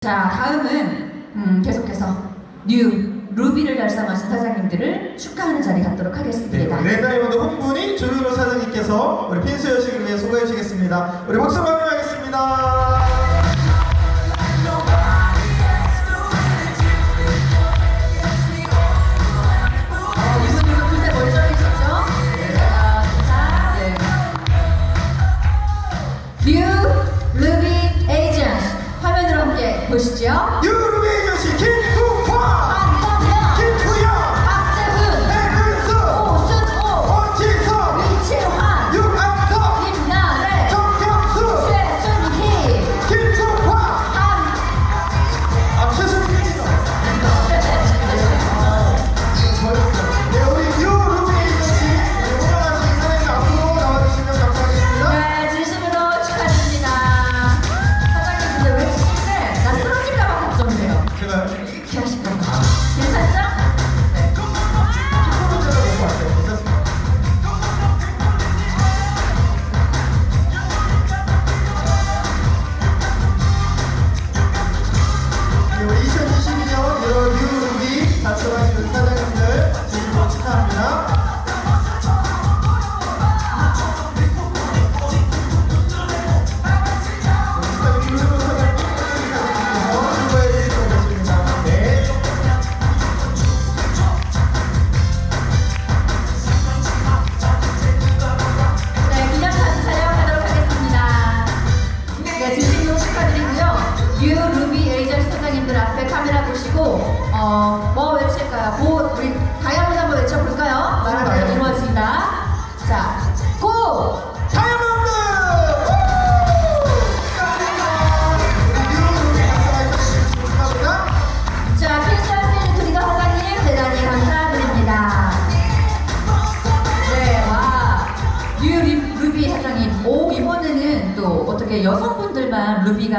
자, 다음은 음, 계속해서 뉴 루비를 달성하신 사장님들을 축하하는 자리 갖도록 네, 하겠습니다. 우리 랜다이먼드 홍분이 조윤호 사장님께서 우리 핀스 여식을 위해 소개해 주시겠습니다. 우리 박수 감사하겠습니다. 보시죠. 유루비 에이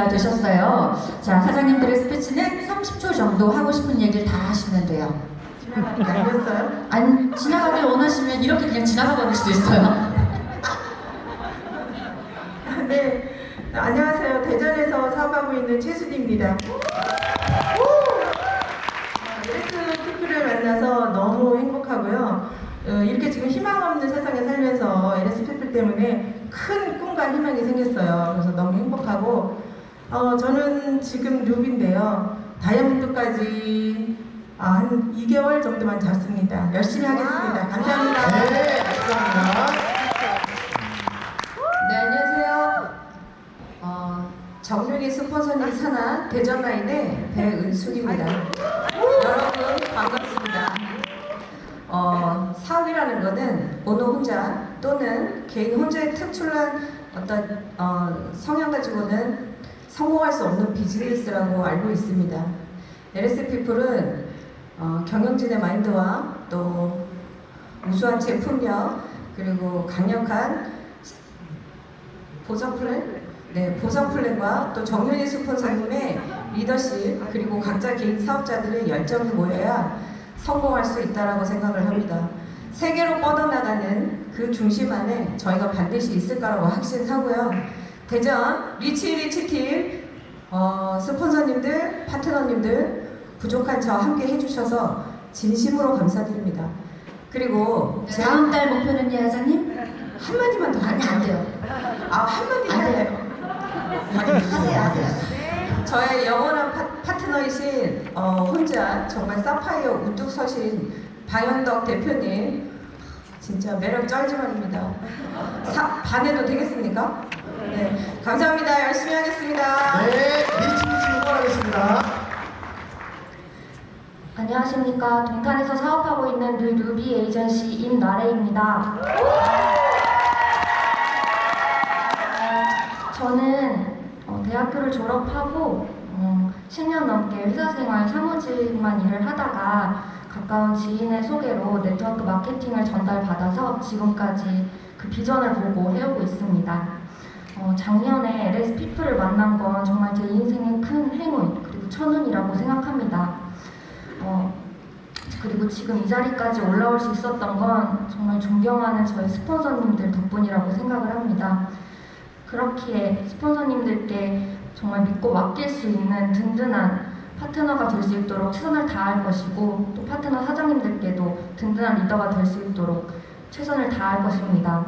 루비가 되셨어요. 자, 사장님들의 스피치는 30초 정도 하고 싶은 얘기를 다 하시면 돼요. 알겠어요? 아니, 지나가길 원하시면 이렇게 그냥 지나가 버릴 수도 있어요. 네. 안녕하세요. 대전에서 사업하고 있는 최순입니다. LS 피플을 만나서 너무 행복하고요. 어, 이렇게 지금 희망 없는 세상에 살면서 LS 피플 때문에 큰 꿈과 희망이 생겼어요. 그래서 너무 행복하고 어, 저는 지금 루비인데요. 다이아몬드까지 아, 한 2개월 정도만 잡습니다. 열심히 하겠습니다. 감사합니다. 네, 감사합니다. 네, 안녕하세요. 어, 정윤이 스폰서님 산하 대전 라인의 배은숙입니다. 여러분 반갑습니다. 어, 사업이라는 것은 어느 혼자 또는 개인 혼자의 특출난 어떤 어, 성향 가지고는 성공할 수 없는 비즈니스라고 알고 있습니다. LS 피플은 어, 경영진의 마인드와 또 우수한 제품력 그리고 강력한 보상 플랜? 네, 보상 플랜과 또 정윤희 스폰서님의 리더십 그리고 각자 개인 사업자들의 열정이 모여야 성공할 수 있다라고 생각을 합니다. 세계로 뻗어나가는 그 중심 안에 저희가 반드시 있을 거라고 확신하고요. 대전 리치 리치 팀 어, 스폰서님들, 파트너님들 부족한 저 함께 해주셔서 진심으로 감사드립니다. 그리고 네, 제가 다음 달 목표는요, 사장님? 한마디만 더 아니, 안 돼요. 아, 한마디 안 할래요. 하세요, 하세요. 저의 영원한 파, 파트너이신 어, 혼자 정말 사파이어 우뚝 서신 방현덕 대표님 진짜 매력 쩔지만입니다. 사, 반해도 되겠습니까? 네, 감사합니다. 열심히 하겠습니다. 네, 리치리치 응원하겠습니다. 안녕하십니까. 동탄에서 사업하고 있는 뉴 루비 에이전시 임나래입니다. 저는 어, 대학교를 졸업하고 어, 10년 넘게 회사 생활 사무직만 일을 하다가 가까운 지인의 소개로 네트워크 마케팅을 전달받아서 지금까지 그 비전을 보고 해오고 있습니다. 어, 작년에 LS 피플을 만난 건 정말 제 인생의 큰 행운 그리고 천운이라고 생각합니다. 어, 그리고 지금 이 자리까지 올라올 수 있었던 건 정말 존경하는 저희 스폰서님들 덕분이라고 생각을 합니다. 그렇기에 스폰서님들께 정말 믿고 맡길 수 있는 든든한 파트너가 될 수 있도록 최선을 다할 것이고 또 파트너 사장님들께도 든든한 리더가 될 수 있도록 최선을 다할 것입니다.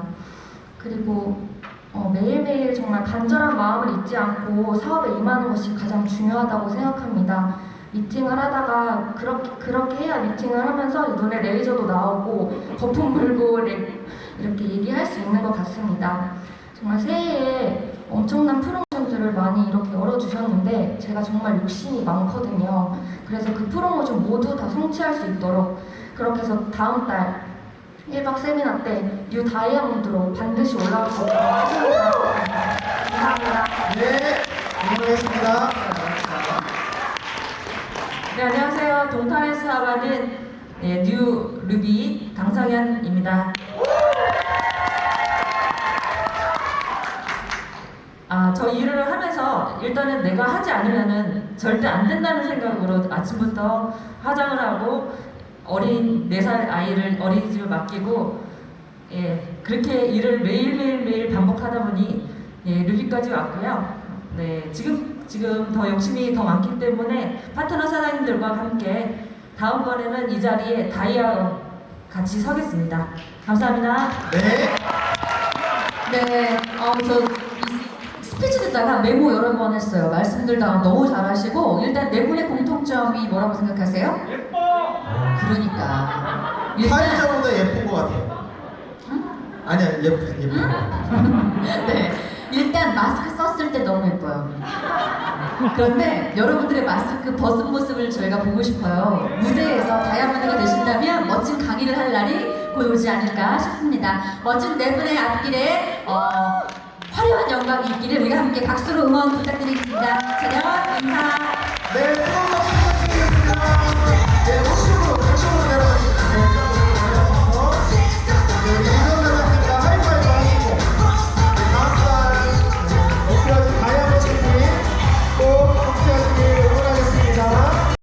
그리고 어, 매일매일 정말 간절한 마음을 잊지 않고 사업에 임하는 것이 가장 중요하다고 생각합니다. 미팅을 하다가 그렇게, 그렇게 해야 미팅을 하면서 눈에 레이저도 나오고 거품 물고 레- 이렇게 얘기할 수 있는 것 같습니다. 정말 새해에 엄청난 많이 열어주셨는데 제가 정말 욕심이 많거든요. 그래서 그 프로모션 모두 다 성취할 수 있도록 그렇게 해서 다음 달 1박 세미나 때 뉴 다이아몬드로 반드시 올라올 다하겠습니다. 감사합니다. 네, 응원하겠습니다. 네, 안녕하세요. 동탄에서 사업하는 네, 뉴 루비 강성현입니다. 아, 저 일을 하면서 일단은 내가 하지 않으면은 절대 안 된다는 생각으로 아침부터 화장을 하고 어린 4살 아이를 어린이집을 맡기고 예, 그렇게 일을 매일매일매일 반복하다 보니 예, 루비까지 왔고요. 네, 지금 지금 더 욕심이 더 많기 때문에 파트너 사장님들과 함께 다음번에는 이 자리에 다이아 같이 서겠습니다. 감사합니다. 네. 네, 어, 저 듣다가 메모 여러 번 했어요. 말씀들 다 너무 잘하시고 일단 네 분의 공통점이 뭐라고 생각하세요? 예뻐. 그러니까 일단 사회자보다 예쁜 것 같아요. 아니야, 예쁜, 예쁜 것 같아요. 네, 일단 마스크 썼을 때 너무 예뻐요. 그런데 여러분들의 마스크 벗은 모습을 저희가 보고 싶어요. 무대에서 다이아몬드가 되신다면 멋진 강의를 할 날이 곧 오지 않을까 싶습니다. 멋진 네 분의 앞길에 어, 화려한 영광이 있기를 우리가 함께 박수로 응원 부탁드리겠습니다. 저녁 인사. 네, 뜨거운 박수